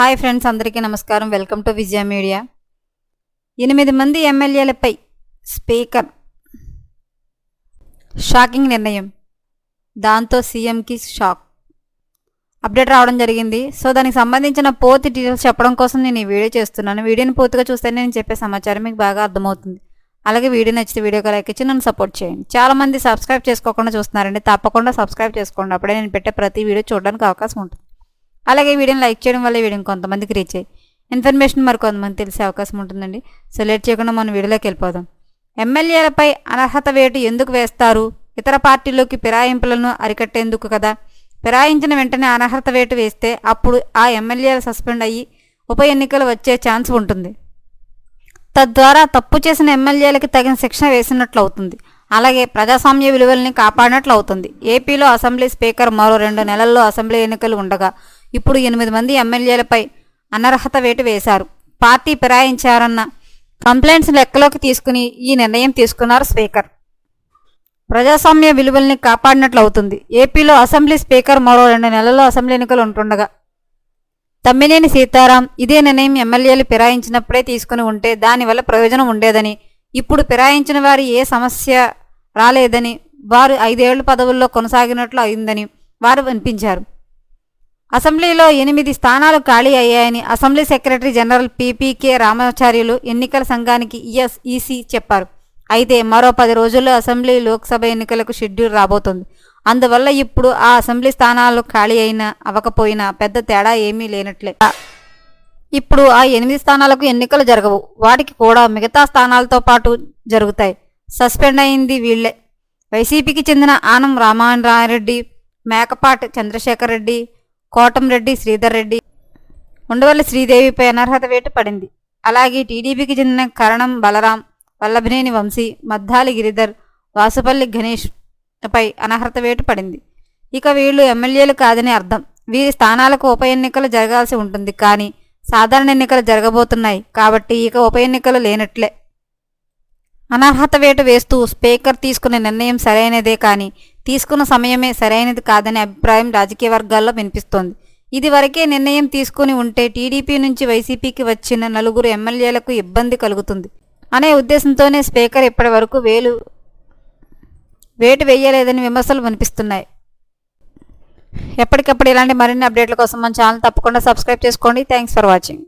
Hi friends అందరికీ నమస్కారం. Welcome to Vijaya media. ఎనిమిది మంది ఎమ్మెల్యేలపై స్పీకర్. షాకింగ్ నిర్ణయం. దాంతో సీఎంకి షాక్. అప్డేట్ రావడం జరిగింది. సో దానికి సంబంధించిన పూర్తి డీటెయిల్స్ చెప్పడం కోసం నేను ఈ వీడియో చేస్తున్నాను. వీడియోని పూర్తిగా చూస్తే నేను చెప్పే సమాచారం మీకు బాగా అర్థమవుతుంది. అలాగే వీడియో నచ్చితే వీడియోకి లైక్ ఇచ్చి నన్ను సపోర్ట్ చేయండి. చాలా మంది సబ్స్క్రైబ్ చేసుకోకుండా చూస్తున్నారండి. తప్పకుండా సబ్స్క్రైబ్ చేసుకోండి. అప్పుడే నేను పెట్టే ప్రతి వీడియో చూడడానికి అవకాశం ఉంటుంది. అలాగే వీడియోని లైక్ చేయడం వల్ల ఈ వీడియోని కొంతమందికి రీచ్ అయ్యి ఇన్ఫర్మేషన్ మరి కొంతమంది తెలిసే అవకాశం ఉంటుందండి. సో లేట్ చేయకుండా మనం వీడియోలోకి వెళ్ళిపోదాం. ఎమ్మెల్యేలపై అనర్హత వేటు ఎందుకు వేస్తారు? ఇతర పార్టీలోకి ఫిరాయింపులను అరికట్టేందుకు కదా? ఫిరాయించిన వెంటనే అనర్హత వేటు వేస్తే అప్పుడు ఆ ఎమ్మెల్యేలు సస్పెండ్ అయ్యి ఉప ఎన్నికలు వచ్చే ఛాన్స్ ఉంటుంది. తద్వారా తప్పు చేసిన ఎమ్మెల్యేలకి తగిన శిక్షణ వేసినట్లు అవుతుంది. అలాగే ప్రజాస్వామ్య విలువల్ని కాపాడినట్లు అవుతుంది. ఏపీలో అసెంబ్లీ స్పీకర్ మరో రెండు నెలల్లో అసెంబ్లీ ఎన్నికలు ఉండగా ఇప్పుడు ఎనిమిది మంది ఎమ్మెల్యేలపై అనర్హత వేటు వేశారు. పార్టీ ఫిరాయించారన్న కంప్లైంట్స్ లెక్కలోకి తీసుకుని ఈ నిర్ణయం తీసుకున్నారు స్పీకర్. ప్రజాస్వామ్య విలువల్ని కాపాడినట్లు అవుతుంది ఏపీలో అసెంబ్లీ స్పీకర్ మరో రెండు నెలల్లో అసెంబ్లీ ఎన్నికలు ఉంటుండగా తమ్మినేని సీతారాం ఇదే నిర్ణయం ఎమ్మెల్యేలు ఫిరాయించినప్పుడే తీసుకుని ఉంటే దానివల్ల ప్రయోజనం ఉండేదని ఇప్పుడు ఫిరాయించిన వారి ఏ సమస్య రాలేదని వారు ఐదేళ్ళ పదవుల్లో కొనసాగినట్లు అయిందని వారు వినిపించారు. అసెంబ్లీలో ఎనిమిది స్థానాలు ఖాళీ అయ్యాయని assembly secretary general P P K Ramacharyulu ఎన్నికల సంఘానికి ఈఎస్ ఈసీ చెప్పారు. అయితే మరో పది రోజుల్లో అసెంబ్లీ లోక్సభ ఎన్నికలకు షెడ్యూల్ రాబోతోంది. అందువల్ల ఇప్పుడు ఆ అసెంబ్లీ స్థానాలు ఖాళీ అయినా అవ్వకపోయినా పెద్ద తేడా ఏమీ లేనట్లే. ఇప్పుడు ఆ ఎనిమిది స్థానాలకు ఎన్నికలు జరగవు. వాటికి కూడా మిగతా స్థానాలతో పాటు జరుగుతాయి. సస్పెండ్ అయింది వీళ్ళే వైసీపీకి చెందిన ఆనం రామారారెడ్డి మేకపాటి చంద్రశేఖర్ రెడ్డి కోటంరెడ్డి శ్రీధర్ రెడ్డి. ఉండవల్లి శ్రీదేవిపై అనర్హత వేటు పడింది. అలాగే టీడీపీకి చెందిన కరణం బలరాం వల్లభనేని వంశీ మద్దాలి గిరిధర్ వాసుపల్లి గణేష్ పై అనర్హత వేటు పడింది. ఇక వీళ్ళు ఎమ్మెల్యేలు కాదని అర్థం. వీరి స్థానాలకు ఉప ఎన్నికలు జరగాల్సి ఉంటుంది. కానీ సాధారణ ఎన్నికలు జరగబోతున్నాయి కాబట్టి ఇక ఉప ఎన్నికలు లేనట్లే. అనర్హత వేటు వేస్తూ స్పీకర్ తీసుకునే నిర్ణయం సరైనదే కానీ తీసుకున్న సమయమే సరైనది కాదనే అభిప్రాయం రాజకీయ వర్గాల్లో వినిపిస్తోంది. ఇది వరకే నిర్ణయం తీసుకుని ఉంటే టీడీపీ నుంచి వైసీపీకి వచ్చిన నలుగురు ఎమ్మెల్యేలకు ఇబ్బంది కలుగుతుంది. అనే ఉద్దేశంతోనే స్పీకర్ ఇప్పటి వరకు వేలు వేటు వేయలేదని విమర్శలు వినిపిస్తున్నాయి. ఎప్పటికప్పుడు ఇలాంటి మరిన్ని అప్డేట్ల కోసం మన ఛానల్ తప్పకుండా సబ్స్క్రైబ్ చేసుకోండి. Thanks for watching.